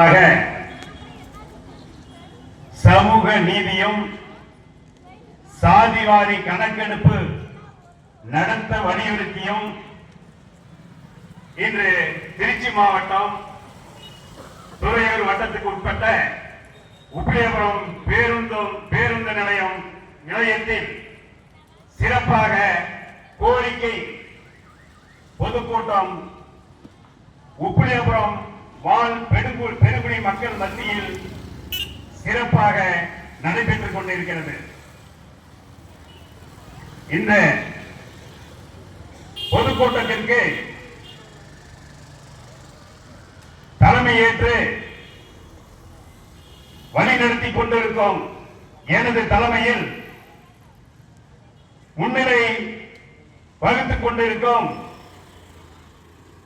ஆக சமூக நீதியும் சாதிவாரி கணக்கெடுப்பு நடத்த வலியுறுத்தியும் இன்று திருச்சி மாவட்டம் துறையூர் வட்டத்துக்கு உட்பட்ட உப்பிலியபுரம் பேருந்தும் பேருந்து நிலையம் நிலையத்தில் சிறப்பாக கோரிக்கை பொதுக்கூட்டம் உப்பிலியபுரம் வாழ் பெருங்குடி பெருங்குடி மக்கள் மத்தியில் சிறப்பாக நடைபெற்றுக் கொண்டிருக்கிறது. இந்த பொதுக்கூட்டத்திற்கு தலைமையேற்று வழிநடத்தி கொண்டிருக்கும் எனது தலைமையில் முன்னிலை வகுத்துக் கொண்டிருக்கும்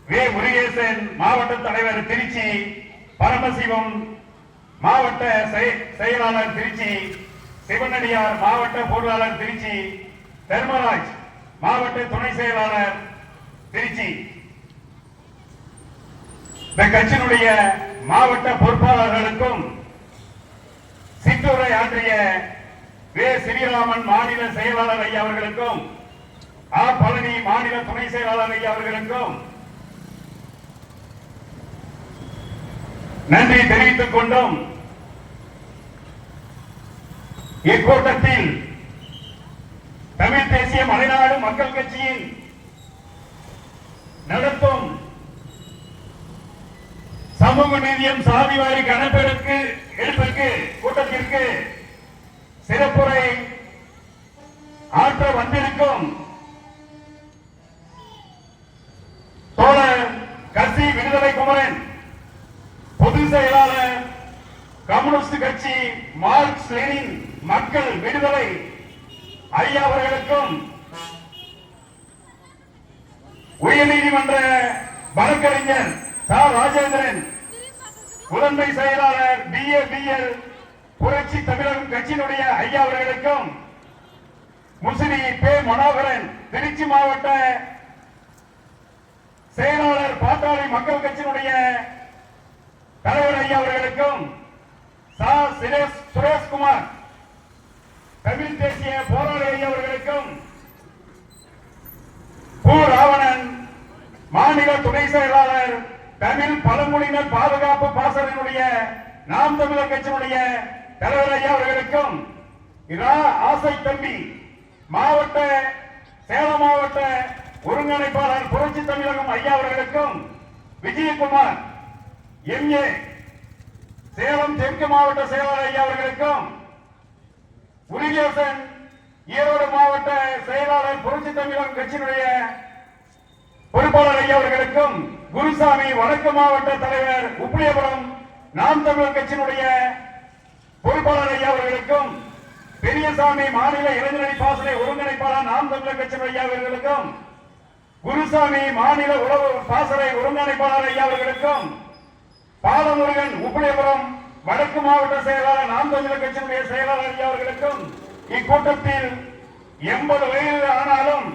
வே முருகேசன் மாவட்ட தலைவர் திருச்சி பரமசிவம் மாவட்ட செயலாளர் திருச்சி சிவனடியார் மாவட்ட பொருளாளர் திருச்சி தர்மராஜ் மாவட்ட துணை செயலாளர் திருச்சி. இந்த கட்சியினுடைய மாவட்ட பொறுப்பாளர்களுக்கும் சிற்றூரை ஆற்றிய வே. ஸ்ரீராமன் மாநில செயலாளர் ஐயா அவர்களுக்கும் ஆ பழனி மாநில துணை செயலாளர் ஐயா அவர்களுக்கும் நன்றி தெரிவித்துக் கொண்டோம். இக்கூட்டத்தில் தமிழ் தேசிய மலைநாடு மக்கள் கட்சியின் நடத்தும் சமூக நீதியம் சாதிவாரி கணப்பெடுக்கு எடுப்பிற்கு கூட்டத்திற்கு சிறப்புரை ஆற்ற வந்திருக்கும் தோழர் கசி விடுதலை குமரன் பொதுச் செயலாளர் கம்யூனிஸ்ட் கட்சி மார்க்ஸ் லெனின் மக்கள் விடுதலை ஐயா அவர்களுக்கும் உயர்நீதிமன்ற வழக்கறிஞர் தா ராஜேந்திரன் முதன்மை செயலாளர் பி ஏ பி எல் புரட்சி தமிழகம் கட்சியினுடைய ஐயா அவர்களுக்கும் முசிறி பே மனோகரன் திருச்சி மாவட்ட செயலாளர் பாட்டாளி மக்கள் கட்சியினுடைய தலைவர் ஐயா அவர்களுக்கும் சா. சுரேஷ் சுரேஷ்குமார் தமிழ் தேசிய போராளி ஐயா அவர்களுக்கும் ராவணன் மாநில துணை செயலாளர் தமிழ் பழங்குடியினர் பாதுகாப்பு பாசலினுடைய நாம் தமிழர் கட்சியினுடைய தலைவர் ஐயா அவர்களுக்கும் இரா. ஆசை தம்பி மாவட்ட சேலம் மாவட்ட ஒருங்கிணைப்பாளர் புரட்சி தமிழகம் ஐயா அவர்களுக்கும் விஜயகுமார் எம்ஏ சேலம் தெற்கு மாவட்ட செயலாளர் ஐயா அவர்களுக்கும் முருகேசன் ஈரோடு மாவட்ட செயலாளர் புரட்சி தமிழகம் கட்சியினுடைய பொறுப்பாளர் ஐயா அவர்களுக்கும் குருசாமி வடக்கு மாவட்ட தலைவர் உப்பிலியபுரம் நாம் தமிழர் கட்சியினுடைய பொறுப்பாளர் ஐயா அவர்களுக்கும் பெரியசாமி மாநில இளைஞரணி பாசனை ஒருங்கிணைப்பாளர் நாம் தமிழர் கட்சியினுடைய ஐயா அவர்களுக்கும் குருசாமி மாநில உளவு பாசறை ஒருங்கிணைப்பாளர் ஐயா அவர்களுக்கும் பாலமுருகன் உப்பிலியபுரம் வடக்கு மாவட்ட செயலாளர் நாம் தமிழர் கட்சியினுடைய செயலாளர் ஐயா அவர்களுக்கும் இக்கூட்டத்தில் எண்பது வயது ஆனாலும்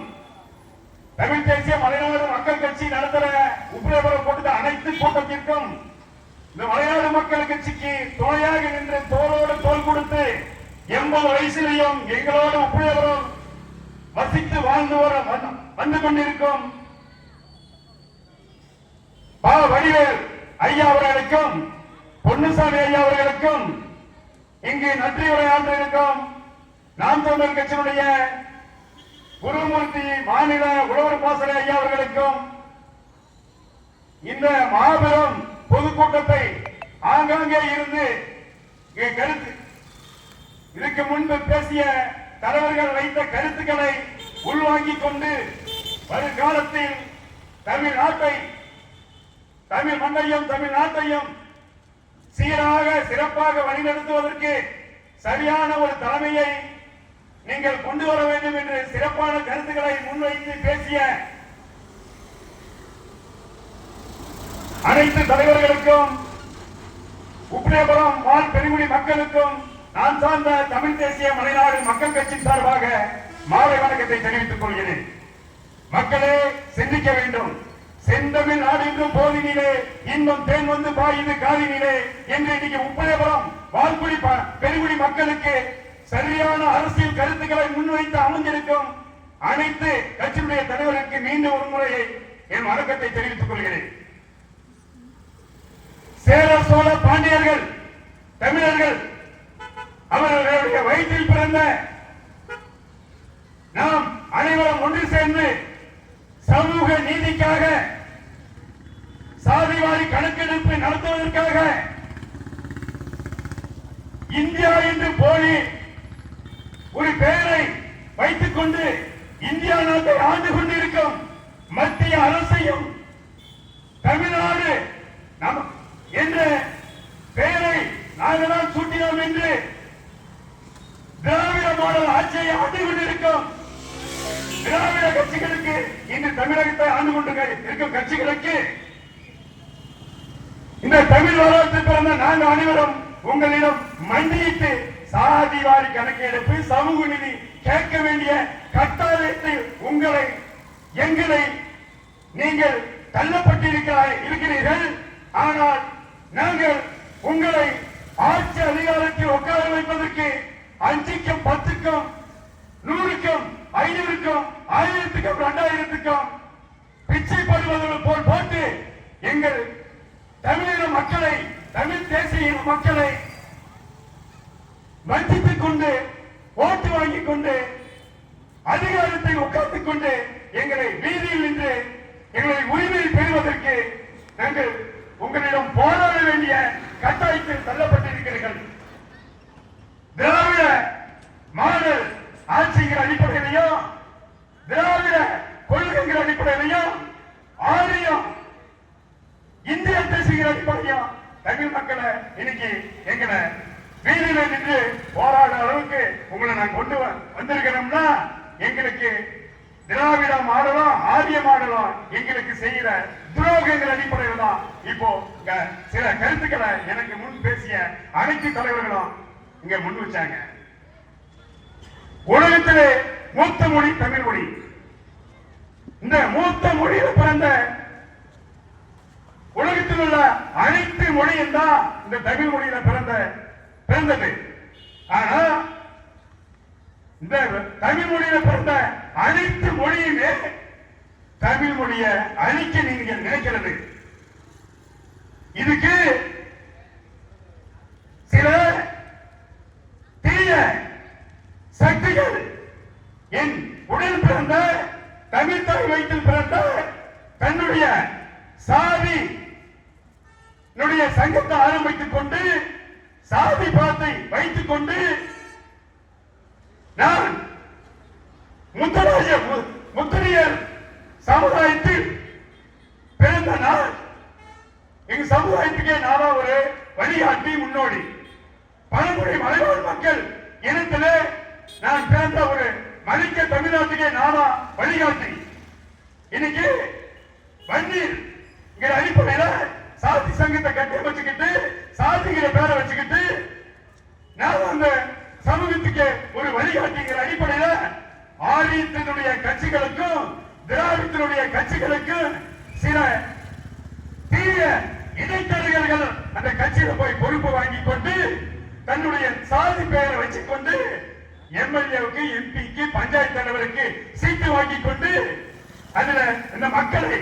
தமிழ் தேசிய மலைநாடு மக்கள் கட்சி நடத்துற உப்பிலியபுரம் கூட்டத்தில் அனைத்து கூட்டத்திற்கும் இந்த மலையாள மக்கள் கட்சிக்கு துணையாக நின்று தோளோடு தோள் கொடுத்து எண்பது வயசிலையும் எங்களோடு உப்பிலியபுரம் வசித்து வாழ்ந்து வர வந்து- கொண்டிருக்கும். பா வடிவேல் ஐயா அவர்களுக்கும் பொன்னுசாமி ஐயா அவர்களுக்கும் இங்கு நன்றி உரையாற்றிருக்கும் நாம் தமிழர் கட்சியினுடைய குருமூர்த்தி மாநில உழவர் பாசறை ஐயா அவர்களுக்கும் இந்த மாபெரும் பொதுக்கூட்டத்தை ஆங்காங்கே இருந்து கருத்து. இதுக்கு முன்பு பேசிய தலைவர்கள் வைத்த கருத்துக்களை உள்வாங்கிக் கொண்டு வருங்காலத்தில் தமிழ்நாட்டை தமிழ் மண்ணையும் தமிழ்நாட்டையும் சீராக சிறப்பாக வழிநடத்துவதற்கு சரியான ஒரு தலைமையை நீங்கள் கொண்டு வர வேண்டும் என்று சிறப்பான கருத்துக்களை முன்வைத்து பேசிய அனைத்து தலைவர்களுக்கும் உப்பிலியபுரம் வாழ் பெருங்குடி மக்களுக்கும் நான் சார்ந்த தமிழ் தேசிய மலைநாடு மக்கள் கட்சி சார்பாக மாலை வணக்கத்தை தெரிவித்துக் கொள்கிறேன். மக்களே சிந்திக்க வேண்டும். செந்தமிழ் நாடெங்கும் போதினிலே இன்பம் தேன் வந்து பாயுது காதினிலே என்று இன்னைக்கு உப்பயபுரம் வால்குடி ப- பெருங்குடி மக்களுக்கு சரியான அரசியல் கருத்துக்களை முன்வைத்து அமைந்திருக்கும் அனைத்து கட்சியுடைய தலைவருக்கு மீண்டும் ஒரு முறையை என் வணக்கத்தை தெரிவித்துக் கொள்கிறேன். சேர சோழ பாண்டியர்கள் தமிழர்கள் அவர்களுடைய வயிற்றில் பிறந்த நாம் அனைவரும் ஒன்று சேர்ந்து சமூக நீதிக்காக சாதிவாரி கணக்கெடுப்பு நடத்துவதற்காக இந்தியா என்று போலி ஒரு பெயரை வைத்துக் கொண்டு இந்தியா நாட்டை ஆண்டு கொண்டிருக்கும் மத்திய அரசையும் தமிழ்நாடு நம் என்ற பெயரை நாங்கள் தான் சூட்டினோம் என்று திராவிட மாடல் ஆட்சியை ஆண்டு கொண்டிருக்கும். திராவிட கட்சிகளுக்கு இன்று தமிழகத்தை ஆண்டு கொண்டு இருக்கும் கட்சிகளுக்கு இந்த தமிழ் வரலாற்று பிறந்த நாங்கள் அனைவரும் உங்களிடம் மண்டியிட்டு சாதி வாரி கணக்கெடுப்பு சமூக நிதி கேட்க வேண்டிய கட்டாயத்தில் உங்களை எங்களை நீங்கள் தள்ளப்பட்டிருக்கிறாய் இருக்கிறீர்கள். ஆனால் நாங்கள் உங்களை ஆட்சி அதிகாரத்தில் உட்கார வைப்பதற்கு அஞ்சுக்கும் பத்துக்கும் நூறுக்கும் ஐநூறுக்கும் ஆயிரத்துக்கும் இரண்டாயிரத்துக்கும் பிச்சை படுவதற்கு போல் போட்டு எங்கள் தமிழக மக்களை தமிழ் தேசிய மக்களை வஞ்சித்துக் கொண்டு ஓட்டு வாங்கிக் கொண்டு அதிகாரத்தை உட்கார்ந்துக் கொண்டு எங்களை வீதியில் நின்று எங்களை உரிமையை பெறுவதற்கு நாங்கள் உங்களிடம் போராட வேண்டிய கட்டாயத்தில் தள்ளப்பட்டிருக்கிறீர்கள் திராவிட மாடல் ஆட்சிங்கிற அடிப்படையிலையும் திராவிட கொள்கைங்கிற அடிப்படையிலையும் ஆரியம் இந்திய தேசிய அடிப்படையும் தமிழ் மக்களை இன்னைக்கு எங்களை வீதியில நின்று போராட அளவுக்கு உங்களை நான் கொண்டு வ- வந்திருக்கிறோம்னா எங்களுக்கு திராவிட மாடலும் ஆரிய மாடலும் எங்களுக்கு செய்யற துரோகங்கள் அடிப்படையில் தான் இப்போ இங்க சில கருத்துக்களை எனக்கு முன் பேசிய அனைத்து தலைவர்களும் இங்க முன் வச்சாங்க உலகத்திலே மூத்த மொழி தமிழ் மொழி. இந்த மூத்த மொழியில பிறந்த உலகத்தில் உள்ள அனைத்து மொழியும் தான் இந்த தமிழ் மொழியில பிறந்த பிறந்தது. ஆனா இந்த தமிழ் மொழியில பிறந்த அனைத்து மொழியுமே தமிழ் மொழிய அழிக்க நீங்க நினைக்கிறது. இதுக்கு சில தீய என் உடல் பிறந்த தமிழ் தாய் வயிற்றில் பிறந்த தன்னுடைய சாதி என்னுடைய சங்கத்தை ஆரம்பித்துக் கொண்டு சாதி பாத்தை வைத்துக் கொண்டு நான் முத்தராஜ முத்தரையர் சமுதாயத்தில் பிறந்த நான் எங்க சமுதாயத்துக்கே நானா ஒரு வழிகாட்டி முன்னோடி. பழங்குடி மலைவாழ் மக்கள் இனத்திலே நான் பிறந்த ஒரு மதிக்க தமிழ்நாட்டுக்கே நானா வழிகாட்டி. இன்னைக்கு வன்னீர் இங்கிற அடிப்படையில சாதி சங்கத்தை கட்டி வச்சுக்கிட்டு சாதிங்கிற பேரை வச்சுக்கிட்டு நான் அந்த சமூகத்துக்கு ஒரு வழிகாட்டிங்கிற அடிப்படையில ஆரியத்தினுடைய கட்சிகளுக்கும் திராவிடத்தினுடைய கட்சிகளுக்கும் சில தீய இடைத்தரகர்கள் அந்த கட்சியில போய் பொறுப்பு வாங்கி கொண்டு தன்னுடைய சாதி பெயரை வச்சுக்கொண்டு எம்எல்ஏவுக்கு எம்பிக்கு பஞ்சாயத்து தலைவருக்கு சீட்டு வாங்கி கொண்டு அதுல இந்த மக்களை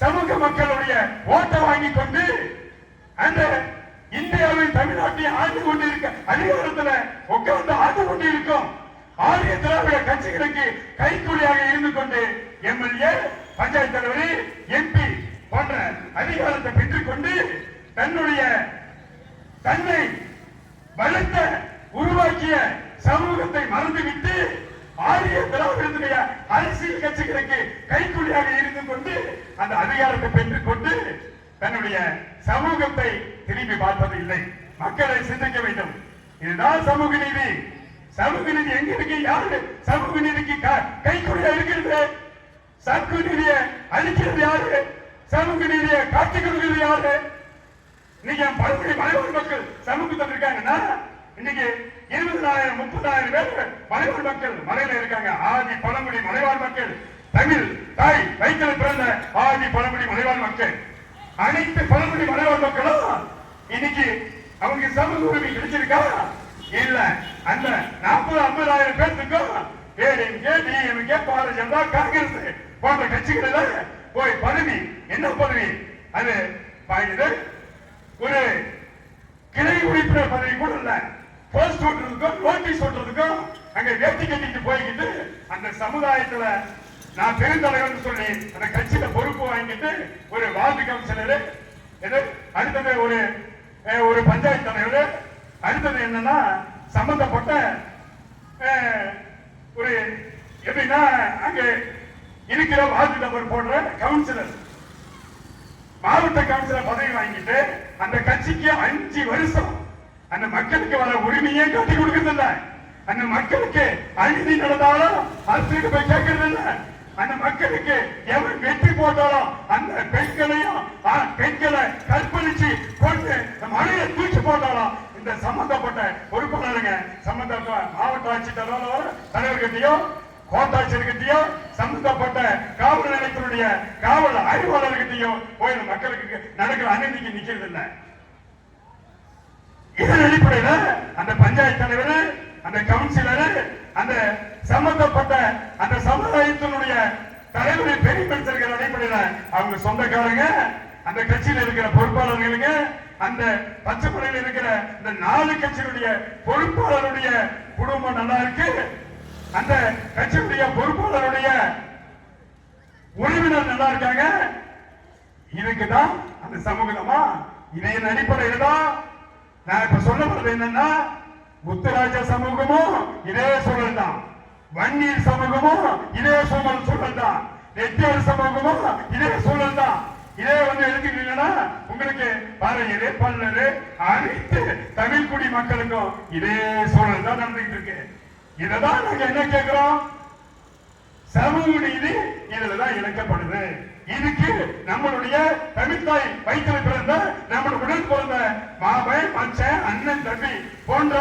சமூக மக்களுடைய ஓட்டை வாங்கி கொண்டு அந்த இந்தியாவில் தமிழ்நாட்டை ஆண்டு கொண்டிருக்க அதிகாரத்துல உட்கார்ந்து ஆண்டு கொண்டிருக்கும் ஆரிய திராவிட கட்சிகளுக்கு கைக்கூலியாக இருந்து கொண்டு எம்எல்ஏ பஞ்சாயத்து தலைவர் எம்பி போன்ற அதிகாரத்தை பெற்றுக்கொண்டு தன்னுடைய தன்னை வளர்த்த உருவாக்கிய சமூகத்தை மறந்துவிட்டு ஆரிய திராவிடத்துடைய அரசியல் கட்சிகளுக்கு கைக்குள்ளியாக இருந்து கொண்டு அந்த அதிகாரத்தை பெற்றுக் கொண்டு தன்னுடைய சமூகத்தை திரும்பி பார்ப்பது இல்லை. மக்களை சிந்திக்க வேண்டும். இதுதான் சமூக நீதி. சமூக நீதி எங்க இருக்கு யாரு? சமூக நீதிக்கு க- கைக்கூலியா இருக்கிறது. சமூக நீதியை அழிக்கிறது யாரு? சமூக நீதியை காட்டி கொடுக்கிறது யாரு? நீங்க என் மலைவாழ் மக்கள் சமூகத்தில் இருக்காங்கன்னா இன்னைக்கு இருபதாயிரம் முப்பதாயிரம் பேர் மலைவாழ் மக்கள் மலையில இருக்காங்க. ஆதி பழங்குடி மலைவாழ் மக்கள். தமிழ் தாய் வயிற்றில் பிறந்த ஆதி பழங்குடி மலைவாழ் மக்கள். அனைத்து பழங்குடி மலைவாழ் மக்களும் இன்னைக்கு அவங்க சமூக உரிமை கிடைச்சிருக்கா? இல்ல. அந்த நாற்பது ஐம்பதாயிரம் பேர்த்துக்கும் ஏடிஎம்கே டிஎம்கே பாரதிய ஜனதா காங்கிரஸ் போன்ற கட்சிகளில போய் பதவி. என்ன பதவி? அது பாயுது ஒரு கிளை உறுப்பினர் பதவி கூட இல்லை. போஸ்ட் ஓட்டுறதுக்கும் நோட்டீஸ் ஓட்டுறதுக்கும் அங்க வேட்டி கட்டிட்டு போய்கிட்டு அந்த சமுதாயத்துல நான் பெருந்தலைவர்னு சொல்லி அந்த கட்சியில பொறுப்பு வாங்கிட்டு ஒரு வார்டு கவுன்சிலர் இது அடுத்தது ஒரு ஒரு பஞ்சாயத்து தலைவர். அடுத்தது என்னன்னா சம்பந்தப்பட்ட ஒரு எப்படின்னா அங்க இருக்கிற வார்டு நம்பர் போடுற கவுன்சிலர். மாவட்ட கவுன்சிலர் பதவி வாங்கிட்டு அந்த கட்சிக்கு அஞ்சு வருஷம் அந்த மக்களுக்கு வர உரிமையே கட்டி கொடுக்கறது இல்ல அந்த மக்களுக்கு அநீதி நடந்தாலும் அரசுக்கு போய் கேட்கறது இல்ல அந்த மக்களுக்கு எவன் வெற்றி போட்டாலும் அந்த பெண்களையும் ஆ, பெண்களை கற்பழிச்சு கொண்டு மழையை தூக்கி போட்டாலும் இந்த சம்பந்தப்பட்ட பொறுப்பாளருங்க சம்பந்தப்பட்ட மாவட்ட ஆட்சித்தலைவர் தலைவர்கிட்டயோ கோட்டாட்சியர்கிட்டயோ சம்பந்தப்பட்ட காவல் நிலையத்தினுடைய காவல் ஆய்வாளர்கிட்டயோ போய் மக்களுக்கு நடக்கிற அநீதிக்கு நிக்கிறது இல்லை இதன் அடிப்படையில அந்த பஞ்சாயத்து தலைவர் அந்த கவுன்சிலர் அந்த சம்பந்தப்பட்ட அந்த சமுதாயத்தினுடைய தலைவரை பெருமைப்படுத்துகிற அடிப்படையில அவங்க சொந்தக்காரங்க அந்த கட்சியில் இருக்கிற பொறுப்பாளர்களுங்க அந்த பச்சைப்படையில் இருக்கிற இந்த நாலு கட்சியினுடைய பொறுப்பாளருடைய குடும்பம் நல்லா இருக்கு. அந்த கட்சியுடைய பொறுப்பாளருடைய உறவினர் நல்லா இருக்காங்க. இதுக்குதான் அந்த சமூகமா இதன் அடிப்படையில் தான் நான் இப்ப சொல்ல வர்றது என்னன்னா முத்துராஜ சமூகமும் இதே சூழல் தான். வன்னியர் சமூகமும் இதே சூழல் சூழல் தான். நெட்டியார் சமூகமும் இதே சூழல் தான். இதே வந்து எடுத்துக்கிட்டீங்கன்னா உங்களுக்கு பாறையரு பல்லரு அனைத்து தமிழ் குடி மக்களுக்கும் இதே சூழல் தான் நடந்துகிட்டு இருக்கு. இததான் நாங்க என்ன கேட்கிறோம் சமூக நீதி இதுலதான் இழக்கப்படுது இதுக்கு நம்மளுடைய தமிழ்தாய் வயிற்றில் பிறந்த நம்மளுடைய உடன் அண்ணன் தம்பி போன்ற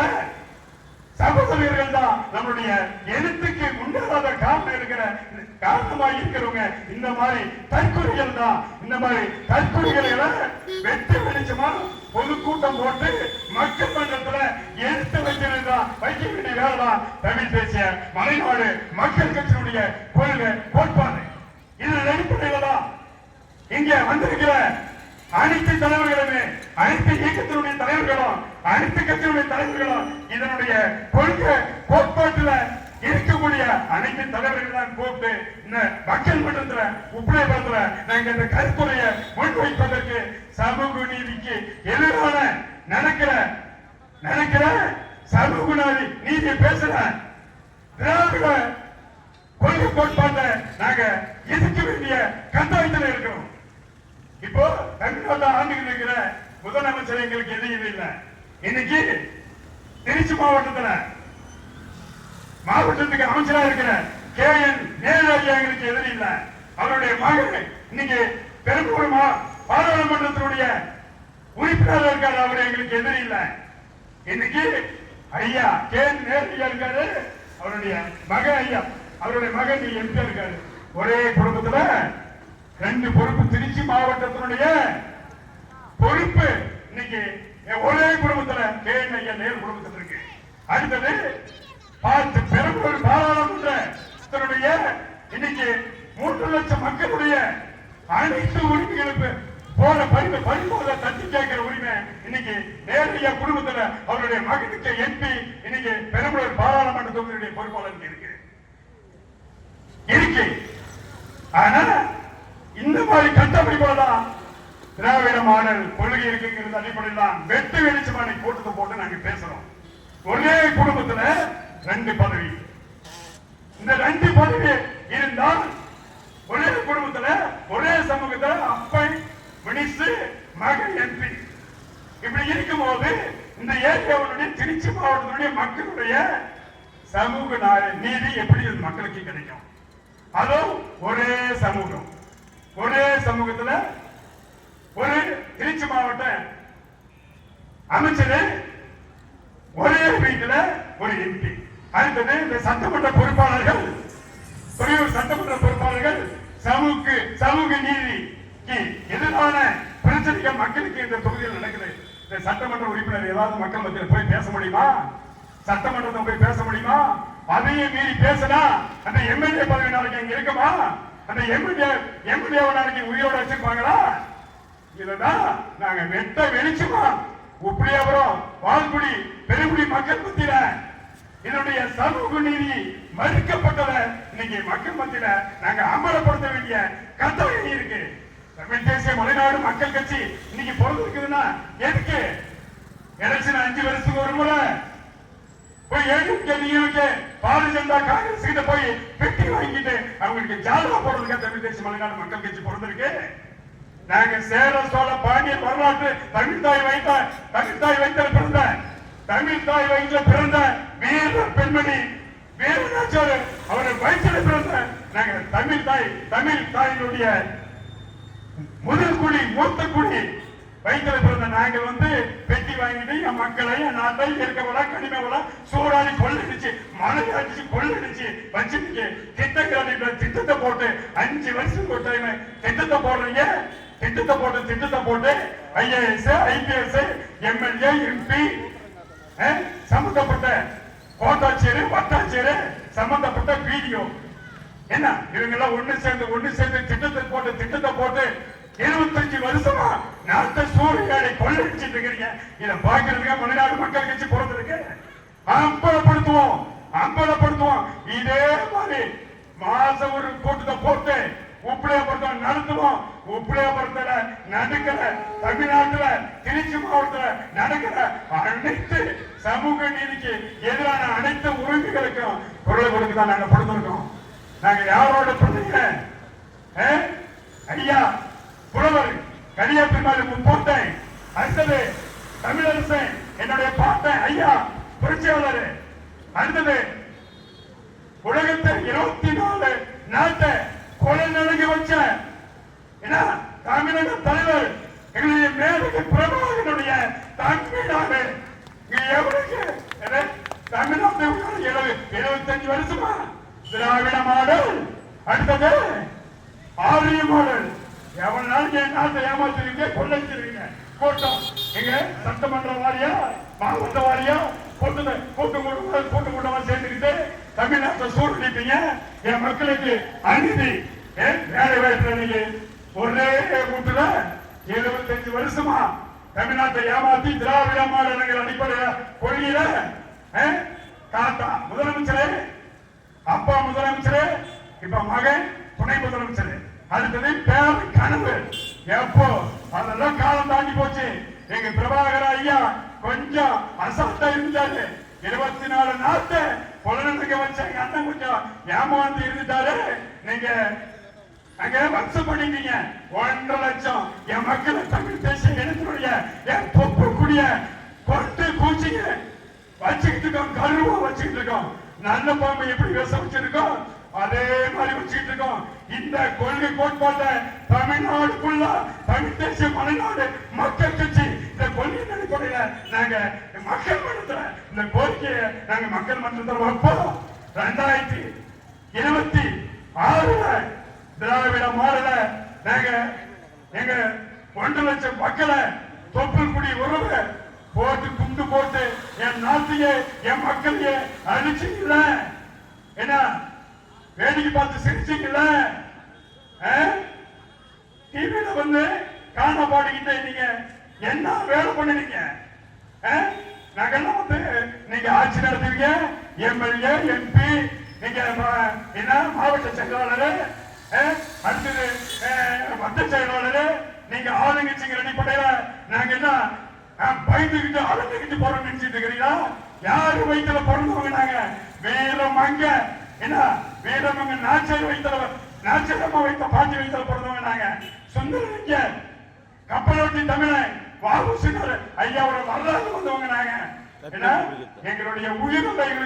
சகோதரர்கள் தான் நம்மளுடைய எழுத்துக்கு முன்னேறாத காரணம் இருக்கிற காரணமாக இருக்கிறவங்க இந்த மாதிரி தற்கொலைகள் தான் இந்த மாதிரி தற்கொலைகளை வெற்றி வெளிச்சமா பொதுக்கூட்டம் போட்டு மக்கள் மன்றத்துல எடுத்து வைக்கிறதா வைக்க வேண்டிய வேலை தான் தமிழ் தேசிய மலைநாடு மக்கள் கட்சியினுடைய கொள்கை கோட்பாடு. இதன் அடிப்படையில தான் இங்க வந்திருக்கிற அனைத்து தலைவர்களுமே அனைத்து இயக்கத்தினுடைய தலைவர்களும் அனைத்து கட்சியுடைய தலைவர்களும் இதனுடைய கொள்கை கோட்பாட்டுல இருக்கக்கூடிய அனைத்து தலைவர்கள் தான் கூப்பிட்டு இந்த மக்கள் மன்றத்துல உப்படைபுரத்துல நாங்க இந்த கருத்துரையை முன்வைப்பதற்கு சமூக நீதிக்கு எதிரான நடக்கிற நடக்கிற சமூக நீதி பேசுற திராவிட கொள்கை கோட்பாட்டை நாங்க எதிர்க்க வேண்டிய கட்டாயத்தில் இருக்கிறோம். இப்போ தமிழ்நாட்டில் ஆண்டுகள் இருக்கிற முதலமைச்சர் எங்களுக்கு எதையும் இல்லை. இன்னைக்கு திருச்சி மாவட்டத்துல மாவட்டத்துக்கு அமைச்சரா இருக்கிற கே என் நேரு ஐயா எங்களுக்கு எதிரி இல்ல. அவருடைய மகன் இன்னைக்கு பெரும்பூர் பாராளுமன்றத்தினுடைய உறுப்பினராக இருக்காரு. அவர் எங்களுக்கு எதிரி இல்ல. இன்னைக்கு ஐயா கே என் நேரு ஐயா இருக்காரு. அவருடைய மகன் ஐயா அவருடைய மகன் எம்பி இருக்காரு. ஒரே குடும்பத்துல ரெண்டு பொறுப்பு திருச்சி மாவட்டத்தினுடைய பொறுப்பு. இன்னைக்கு ஒரே குடும்பத்துல கே ஐயா நேரு குடும்பத்துல இருக்கு. அடுத்தது பார்த்து பெரும்பூர் பாராளுமன்றத்தினுடைய இன்னைக்கு மூன்று லட்சம் மக்களுடைய அனைத்து உரிமைகளுக்கு போல பரிந்து பரிபோத தட்டி கேட்கிற உரிமை இன்னைக்கு நேரடியா குடும்பத்துல அவருடைய மகனுக்கு எம்பி இன்னைக்கு பெரம்பலூர் பாராளுமன்ற தொகுதியுடைய பொறுப்பாளருக்கு இருக்கு. இருக்கு. ஆனா இந்த மாதிரி கட்டமைப்புலதான் திராவிட மாடல் கொள்கை இருக்குங்கிறது அடிப்படையில் தான். வெட்டு வெளிச்சமான கூட்டத்தை போட்டு நாங்க பேசுறோம். ஒரே குடும்பத்துல ரெண்டு பதவி. இந்த ரெண்டு பதவி இருந்தால் ஒரே குடும்பத்துல ஒரே சமூகத்துல அப்பன் மினிஸ்டர் மகன் எம்பி. இப்படி இருக்கும்போது இந்த ஏரியாவுடைய திருச்சி மாவட்டத்துடைய மக்களுடைய சமூக நீதி எப்படி மக்களுக்கு கிடைக்கும். அதுவும் ஒரே சமூகம். ஒரே சமூகத்துல மாவட்ட அமைச்சர் ஒரே வீட்டில் ஒரு எம்பி அடுத்தது இந்த சட்டமன்ற பொறுப்பாளர்கள். துறையூர் சட்டமன்ற பொறுப்பாளர்கள் சமூக சமூக நீதிக்கு எதிரான பிரச்சனைகள் மக்களுக்கு இந்த தொகுதியில் நடக்குது. இந்த சட்டமன்ற உறுப்பினர் ஏதாவது மக்கள் மத்தியில் போய் பேச முடியுமா? சட்டமன்றத்தை போய் பேச முடியுமா? அதையும் மீறி பேசினா அந்த எம்எல்ஏ பதவி நாளைக்கு அங்க இருக்குமா? அந்த எம்எல்ஏ எம்எல்ஏ நாளைக்கு உயிரோட வச்சிருப்பாங்களா? இதுதான் நாங்க வெட்ட வெளிச்சமா உப்பிலியாபுரம் வால்குடி பெருங்குடி மக்கள் மத்தியில இதனுடைய சமூக நீதி மறுக்கப்பட்டதை இன்னைக்கு மக்கள் மத்தியில நாங்க அமலப்படுத்த வேண்டிய கத்தவை இருக்கு. தமிழ் தேசிய மலைநாடு மக்கள் கட்சி இன்னைக்கு பிறந்திருக்குதுன்னா எதுக்கு? எலெக்ஷன் அஞ்சு வருஷத்துக்கு ஒரு முறை. போய் ஏடிஎம்கே டிஎம்கே பாரதிய ஜனதா காங்கிரஸ் கிட்ட போய் பெட்டி வாங்கிட்டு அவங்களுக்கு ஜாதகம் போடுறதுக்கா தமிழ் தேசிய மலைநாடு மக்கள் கட்சி பிறந்திருக்கு நாங்க சேர சோழ பாண்டிய வரலாற்று தமிழ் தாய் வைத்த தமிழ் தாய் வைத்த பிறந்த தமிழ் தாய் வைத்த பிறந்த வீர பெண்மணி வீரராஜர் அவரை வயிற்றுல பிறந்த நாங்க தமிழ் தாய் தமிழ் தாயினுடைய முதல் குடி மூத்த குடி வயிற்றுல பிறந்த நாங்க வந்து பெட்டி வாங்கிட்டு என் மக்களை என் நாட்டை இருக்க விட கனிமை விட சூறாடி கொள்ளடிச்சு மழை அடிச்சு கொள்ளடிச்சு வச்சுட்டு திட்டக்காரிட்ட திட்டத்தை போட்டு அஞ்சு வருஷம் கொடுத்தாங்க திட்டத்தை போடுறீங்க. திட்டத்தை போட்டு திட்டத்தை போட்டு ஐஏஎஸ் ஐபிஎஸ் எம்எல்ஏ எம்பி சம்பந்தப்பட்ட கோட்டாட்சியர் வட்டாட்சியர் சம்பந்தப்பட்ட வீடியோ என்ன? இவங்க எல்லாம் ஒண்ணு சேர்ந்து ஒண்ணு சேர்ந்து திட்டத்தை போட்டு திட்டத்தை போட்டு இருபத்தஞ்சு வருஷமா நாட்டை சூழ்நிலை கொள்ளடிச்சிட்டு இருக்கிறீங்க இதை பாக்குறதுக்கு மலைநாடு மக்கள் கட்சி பிறந்திருக்கு. அம்பலப்படுத்துவோம் அம்பலப்படுத்துவோம். இதே மாதிரி மாசம் ஒரு கூட்டத்தை போட்டு உப்பிளையபுரத்தில் நடத்துவோம். உப்பிளையபுரத்துல நடக்கிற தமிழ்நாட்டுல திருச்சி மாவட்டத்துல நடக்கிற அனைத்து சமூக நீதிக்கு எதிரான அனைத்து உரிமைகளுக்கும் குரல் கொடுக்க தான் நாங்க படுத்திருக்கோம். நாங்க யாரோட பிள்ளைங்க ஐயா புலவர் கலியா பெருமாள் முப்போட்டேன் அடுத்தது தமிழரசன் என்னுடைய பாட்டன் ஐயா புரட்சியாளர். அடுத்தது உலகத்தை இருபத்தி நாலு நாட்டை கொலை நடக்க வச்ச என்ன தமிழக தலைவர் எங்களுடைய மேலக பிரபாகரனுடைய தமிழ்நாடு இங்க என்ன? தமிழ்நாட்டு எழுபத்தஞ்சு வருஷமா? திராவிட மாடல். அடுத்தது ஆரிய மாடல். எவ்வளவு நாளைக்கு என் நாட்டை ஏமாத்திருக்கீங்க கொள்ளைச்சிருக்கீங்க கூட்டம். எங்க? சட்டமன்ற வாரியா? மாவட்ட வாரியா? கூட்டத்தை கூட்டு கூட்டமா கூட்டு கூட்டமா சேர்ந்துக்கிட்டு தமிழ்நாட்டை சூழ்நிலைப்பீங்க என் மக்களுக்கு அநீதி. வேலை வாய்ப்பு ஒரே கூட்டுல எழுபத்தஞ்சு வருஷமா தமிழ்நாட்டை ஏமாத்தி திராவிட மாநிலங்கள் அடிப்படையில கொள்கையில தாத்தா முதலமைச்சரே அப்பா முதலமைச்சரே இப்ப மகன் துணை முதலமைச்சர். அடுத்தது பேர் கனவு எப்போ? அதெல்லாம் காலம் தாண்டி போச்சு. எங்க பிரபாகர் ஐயா கொஞ்சம் அசத்தம் இருந்தாரு. இருபத்தி நாலு நாட்டு புலனுக்கு வச்ச அண்ணன் கொஞ்சம் ஏமாந்து இருந்துட்டாரு. நீங்க அங்க வம்சம் பண்ணிட்டீங்க. ஒன்றரை லட்சம். என் மக்களை தமிழ் பேச எடுத்துடைய என் தொப்பு குடிய கொண்டு கூச்சிங்க வச்சுக்கிட்டு இருக்கோம் கருவா வச்சுக்கிட்டு இருக்கோம். நல்ல பாம்பை எப்படி பேச வச்சிருக்கோம்? அதே மாதிரி வச்சுக்கிட்டு இருக்கோம். இந்த கொள்கை கோட்பாட்டை தமிழ்நாடுக்குள்ள தமிழ் தேசிய மலைநாடு மக்கள் கட்சி இந்த கொள்கை நடைமுறையில நாங்க மக்கள் மன்றத்துல இந்த கோரிக்கையை நாங்க மக்கள் மன்றத்தில் வைப்போம். ரெண்டாயிரத்தி இருபத்தி ஆறுல திராவிட மாடல நாங்க எங்க ஒன்றரை லட்சம் மக்களை தொப்புக்குடி உறவு போட்டு குண்டு போட்டு என் நாட்டையே என் மக்களையே அழிச்சிங்கல்ல? என்ன வேடிக்கை பார்த்து சிரிச்சீங்கல்ல? டிவியில வந்து காண பாடிக்கிட்டே நீங்க என்ன வேலை பண்ணுனீங்க? ஆ? நாங்கெல்லாம் வந்து நீங்க ஆட்சி நடத்துவீங்க. எம்எல்ஏ எம்பி நீங்க என்ன மாவட்ட செயலாளர் அடுத்தது வட்ட செயலாளர் நீங்க ஆளுங்கட்சிங்கிற அடிப்படையில நாங்க என்ன ஆ, பயந்துகிட்டு அழுந்துகிட்டு போறோம் நினைச்சிட்டு இருக்கிறீங்களா? யாரு வயிற்றுல பிறந்தவங்க நாங்க? வீரமங்க என்ன வீரமங்க நாச்சர் வயிற்றுல நாச்சரம்மா வைத்த பாட்டி வயிற்றுல பிறந்தவங்க நாங்க. சுந்தரலிங்க கப்பலோட்டி தமிழன் வாபு சின்னர் ஐயாவோட வரலாறு வந்தவங்க நாங்க. என்ன எங்களுடைய உயிரில் எங்களுக்கு